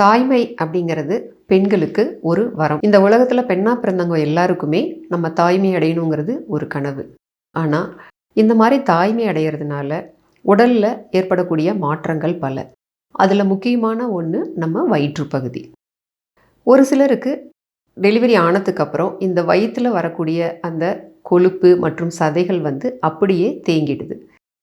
தாய்மை அப்படிங்கிறது பெண்களுக்கு ஒரு வரம். இந்த உலகத்தில் பெண்ணாக பிறந்தவங்க எல்லாருக்குமே நம்ம தாய்மை அடையணுங்கிறது ஒரு கனவு. ஆனால் இந்த மாதிரி தாய்மை அடையிறதுனால உடலில் ஏற்படக்கூடிய மாற்றங்கள் பல. அதில் முக்கியமான ஒன்று நம்ம வயிற்றுப்பகுதி. ஒரு சிலருக்கு டெலிவரி ஆனதுக்கப்புறம் இந்த வயிற்றில் வரக்கூடிய அந்த கொழுப்பு மற்றும் சதைகள் வந்து அப்படியே தேங்கிடுது.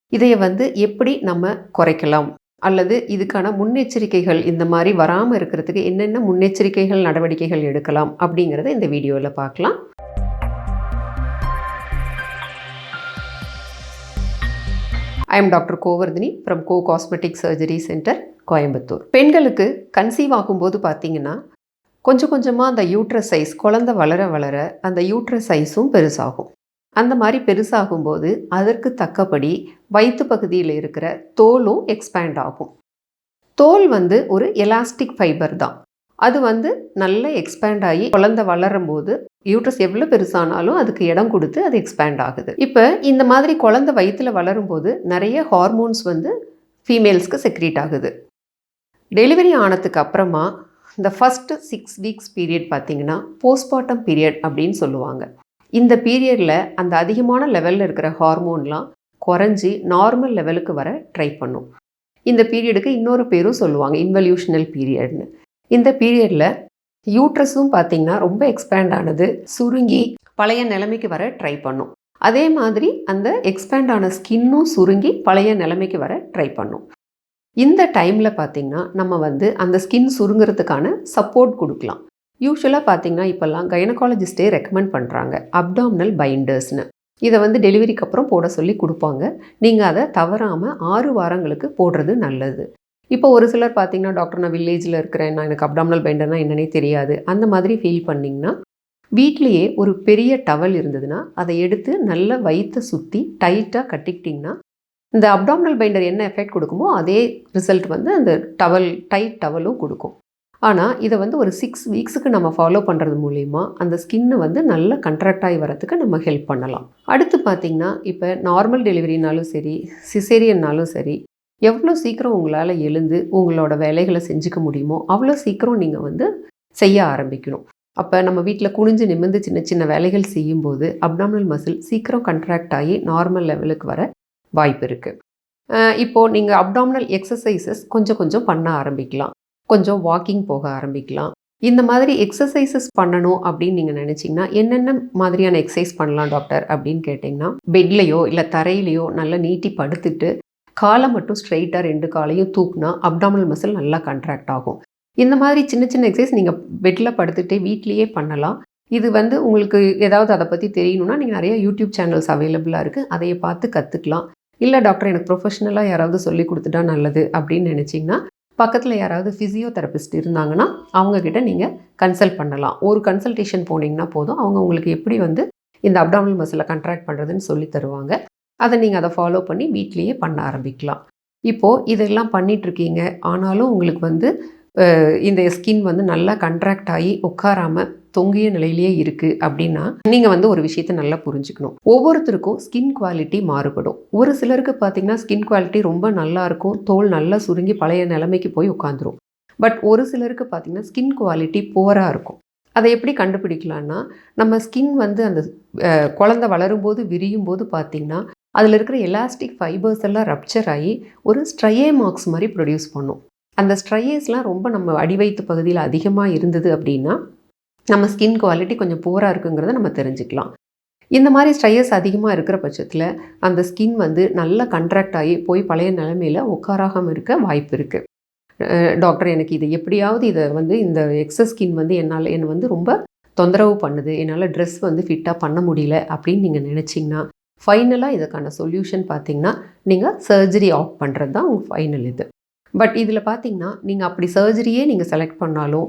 இதையை வந்து எப்படி நம்ம குறைக்கலாம்? அல்லது இதுக்கான முன்னெச்சரிக்கைகள் இந்த மாதிரி வராமல் இருக்கிறதுக்கு என்னென்ன முன்னெச்சரிக்கைகள் நடவடிக்கைகள் எடுக்கலாம் அப்படிங்கிறத இந்த வீடியோவில் பார்க்கலாம். I am doctor Govardhini from go cosmetic surgery centre Coimbatore பெண்களுக்கு கன்சீவ் ஆகும்போது பார்த்தீங்கன்னா கொஞ்சம் கொஞ்சமாக அந்த யூட்ரஸ் சைஸ் குழந்தை வளர வளர அந்த யூட்ரஸ் சைஸும் பெருசாகும். அந்த மாதிரி பெருசாகும்போது அதற்கு தக்கபடி வயிற்று பகுதியில் இருக்கிற தோலும் எக்ஸ்பேண்ட் ஆகும். தோல் வந்து ஒரு எலாஸ்டிக் ஃபைபர் தான். அது வந்து நல்ல எக்ஸ்பேண்ட் ஆகி குழந்தை வளரும் போது யூட்ரஸ் எவ்வளோ பெருசானாலும் அதுக்கு இடம் கொடுத்து அது எக்ஸ்பேண்ட் ஆகுது. இப்போ இந்த மாதிரி குழந்தை வயிற்றில் வளரும்போது நிறைய ஹார்மோன்ஸ் வந்து ஃபீமேல்ஸ்க்கு செக்ரீட் ஆகுது. டெலிவரி ஆனதுக்கு அப்புறமா இந்த ஃபஸ்ட்டு சிக்ஸ் வீக்ஸ் பீரியட் பார்த்தீங்கன்னா போஸ்ட்மார்ட்டம் பீரியட் அப்படின்னு சொல்லுவாங்க. இந்த பீரியடில் அந்த அதிகமான லெவலில் இருக்கிற ஹார்மோன்லாம் குறைஞ்சி நார்மல் லெவலுக்கு வர ட்ரை பண்ணும். இந்த பீரியடுக்கு இன்னொரு பேரும் சொல்லுவாங்க இன்வல்யூஷனல் பீரியட்னு இந்த பீரியடில் யூட்ரஸும் பார்த்திங்கன்னா ரொம்ப எக்ஸ்பேண்ட் ஆனது சுருங்கி பழைய நிலைமைக்கு வர ட்ரை பண்ணும். அதே மாதிரி அந்த எக்ஸ்பேண்ட் ஆன ஸ்கின்னும் சுருங்கி பழைய நிலைமைக்கு வர ட்ரை பண்ணும். இந்த டைமில் பார்த்திங்கன்னா நம்ம வந்து அந்த ஸ்கின் சுருங்கிறதுக்கான சப்போர்ட் கொடுக்கலாம். யூஸ்வலாக பார்த்தீங்கன்னா இப்போல்லாம் கைனகாலஜிஸ்டே ரெக்கமெண்ட் பண்ணுறாங்க அப்டாமினல் பைண்டர்ஸ்னு இதை வந்து டெலிவரிக்கு அப்புறம் போட சொல்லி கொடுப்பாங்க. நீங்கள் அதை தவறாமல் ஆறு வாரங்களுக்கு போடுறது நல்லது. இப்போ ஒரு சிலர் பார்த்தீங்கன்னா டாக்டர் நான் வில்லேஜில் இருக்கிறேன். நான் எனக்கு அப்டாமினல் பைண்டர்னா என்னன்னே தெரியாது. அந்த மாதிரி ஃபீல் பண்ணிங்கன்னா வீட்லேயே ஒரு பெரிய டவல் இருந்ததுன்னா அதை எடுத்து நல்ல வயிற்றை சுற்றி டைட்டாக கட்டிக்கிட்டிங்கன்னா இந்த அப்டாமினல் பைண்டர் என்ன எஃபெக்ட் கொடுக்குமோ அதே ரிசல்ட் வந்து அந்த டவல் டைட் டவலும் கொடுக்கும். ஆனால் இதை வந்து ஒரு சிக்ஸ் வீக்ஸுக்கு நம்ம ஃபாலோ பண்ணுறது மூலிமா அந்த ஸ்கின்னு வந்து நல்ல கண்ட்ராக்ட் ஆகி வரத்துக்கு நம்ம ஹெல்ப் பண்ணலாம். அடுத்து பார்த்திங்கன்னா இப்போ நார்மல் டெலிவரினாலும் சரி சிசேரியன்னாலும் சரி எவ்வளோ சீக்கிரம் உங்களால் எழுந்து உங்களோட வேலைகளை செஞ்சுக்க முடியுமோ அவ்வளோ சீக்கிரம் நீங்கள் வந்து செய்ய ஆரம்பிக்கணும். அப்போ நம்ம வீட்டில் குனிஞ்சு நிமிர்ந்து சின்ன சின்ன வேலைகள் செய்யும்போது அப்டாமினல் மசில் சீக்கிரம் கண்ட்ராக்ட் ஆகி நார்மல் லெவலுக்கு வர வாய்ப்பு இருக்குது இப்போது நீங்கள் அப்டாமினல் எக்ஸசைசஸ் கொஞ்சம் கொஞ்சம் பண்ண ஆரம்பிக்கலாம். கொஞ்சம் வாக்கிங் போக ஆரம்பிக்கலாம். இந்த மாதிரி எக்ஸசைசஸ் பண்ணணும் அப்படின்னு நீங்கள் நினச்சிங்கன்னா என்னென்ன மாதிரியான எக்ஸசைஸ் பண்ணலாம் டாக்டர் அப்படின்னு கேட்டிங்கன்னா பெட்லேயோ இல்லை தரையிலையோ நல்லா நீட்டி படுத்துட்டு காலை மட்டும் ஸ்ட்ரைட்டாக ரெண்டு காலையும் தூக்குனா அப்டாமல் மசில் நல்லா கண்ட்ராக்ட் ஆகும். இந்த மாதிரி சின்ன சின்ன எக்ஸசைஸ் நீங்கள் பெட்டில் படுத்துகிட்டே வீட்லேயே பண்ணலாம். இது வந்து உங்களுக்கு ஏதாவது அதை பற்றி தெரியணும்னா நீங்கள் நிறைய யூடியூப் சேனல்ஸ் அவைலபிளாக இருக்குது அதையை பார்த்து கற்றுக்கலாம் இல்லை டாக்டர் எனக்கு ப்ரொஃபஷனலாக யாராவது சொல்லி கொடுத்துட்டா நல்லது அப்படின்னு நினச்சிங்கன்னா பக்கத்தில் யாராவது ஃபிசியோதெரபிஸ்ட் இருந்தாங்கன்னா அவங்கக்கிட்ட நீங்கள் கன்சல்ட் பண்ணலாம். ஒரு கன்சல்டேஷன் போனீங்கன்னா போதும். அவங்க உங்களுக்கு எப்படி வந்து இந்த அப்டாமல் மசிலை கண்ட்ராக்ட் பண்ணுறதுன்னு சொல்லி தருவாங்க. அதை நீங்கள் அதை ஃபாலோ பண்ணி வீட்லேயே பண்ண ஆரம்பிக்கலாம். இப்போது இதெல்லாம் பண்ணிகிட்ருக்கீங்க ஆனாலும் உங்களுக்கு வந்து இந்த ஸ்கின் வந்து நல்லா கண்ட்ராக்ட் ஆகி உட்காராமல் தொங்கிய நிலையிலேயே இருக்குது அப்படின்னா நீங்கள் வந்து ஒரு விஷயத்தை நல்லா புரிஞ்சுக்கணும். ஒவ்வொருத்தருக்கும் ஸ்கின் குவாலிட்டி மாறுபடும். ஒரு சிலருக்கு பார்த்தீங்கன்னா ஸ்கின் குவாலிட்டி ரொம்ப நல்லா இருக்கும் தோல் நல்லா சுருங்கி பழைய நிலைமைக்கு போய் உட்காந்துரும் பட் ஒரு சிலருக்கு பார்த்தீங்கன்னா ஸ்கின் குவாலிட்டி புவராக இருக்கும். அதை எப்படி கண்டுபிடிக்கலான்னா நம்ம ஸ்கின் வந்து அந்த குழந்தை வளரும்போது விரியும் போது பார்த்திங்கன்னா அதில் இருக்கிற எலாஸ்டிக் ஃபைபர்ஸ் எல்லாம் ரப்சர் ஆகி ஒரு ஸ்ட்ரையே மார்க்ஸ் மாதிரி ப்ரொடியூஸ் பண்ணும். அந்த ஸ்ட்ரையேஸ்லாம் ரொம்ப நம்ம அடிவயிற்று பகுதியில் அதிகமாக இருந்தது அப்படின்னா நம்ம ஸ்கின் குவாலிட்டி கொஞ்சம் போராக இருக்குங்கிறத நம்ம தெரிஞ்சுக்கலாம். இந்த மாதிரி ஸ்ட்ரையஸ் அதிகமாக இருக்கிற பட்சத்தில் அந்த ஸ்கின் வந்து நல்லா கண்ட்ராக்ட் ஆகி போய் பழைய நிலைமையில் உட்காராகாமல் இருக்க வாய்ப்பு இருக்குது டாக்டர் எனக்கு இது எப்படியாவது இதை வந்து இந்த எக்ஸஸ் ஸ்கின் வந்து என்னால் என்னை வந்து ரொம்ப தொந்தரவு பண்ணுது என்னால் ட்ரெஸ் வந்து ஃபிட்டாக பண்ண முடியல அப்படின்னு நீங்கள் நினச்சிங்கன்னா ஃபைனலாக இதுக்கான சொல்யூஷன் பார்த்தீங்கன்னா நீங்கள் சர்ஜரி ஆஃப் பண்ணுறது தான் உங்கள் ஃபைனல் இது. பட் இதில் பார்த்தீங்கன்னா நீங்கள் அப்படி சர்ஜரியே நீங்கள் செலக்ட் பண்ணாலும்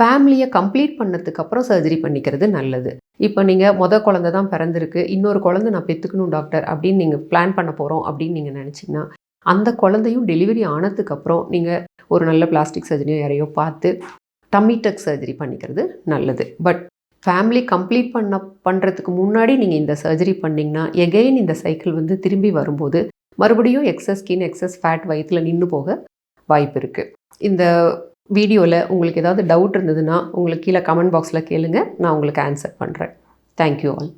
ஃபேமிலியை கம்ப்ளீட் பண்ணதுக்கு அப்புறம் சர்ஜரி பண்ணிக்கிறது நல்லது. இப்போ நீங்கள் மொதல் குழந்தை தான் பிறந்திருக்கு. இன்னொரு குழந்தை நான் பெற்றுக்கணும் டாக்டர் அப்படின்னு நீங்கள் பிளான் பண்ண போகிறோம் அப்படின்னு நீங்கள் நினச்சிங்கன்னா அந்த குழந்தையும் டெலிவரி ஆனதுக்கப்புறம் நீங்கள் ஒரு நல்ல பிளாஸ்டிக் சர்ஜரியோ யாரையோ பார்த்து டமிடக் டக் சர்ஜரி பண்ணிக்கிறது நல்லது. பட் ஃபேமிலி கம்ப்ளீட் பண்ண பண்ணுறதுக்கு முன்னாடி நீங்கள் இந்த சர்ஜரி பண்ணிங்கன்னா எகெயின் இந்த சைக்கிள் வந்து திரும்பி வரும்போது மறுபடியும் எக்ஸஸ் ஸ்கின் எக்ஸஸ் ஃபேட் வயிற்றில் நின்று போக வாய்ப்பு இருக்குது இந்த வீடியோவில் உங்களுக்கு ஏதாவது டவுட் இருந்ததுன்னா உங்களுக்கு கீழே கமெண்ட் பாக்ஸில் கேளுங்கள் நான் உங்களுக்கு ஆன்சர் பண்ணுறேன் தேங்க்யூ ஆல்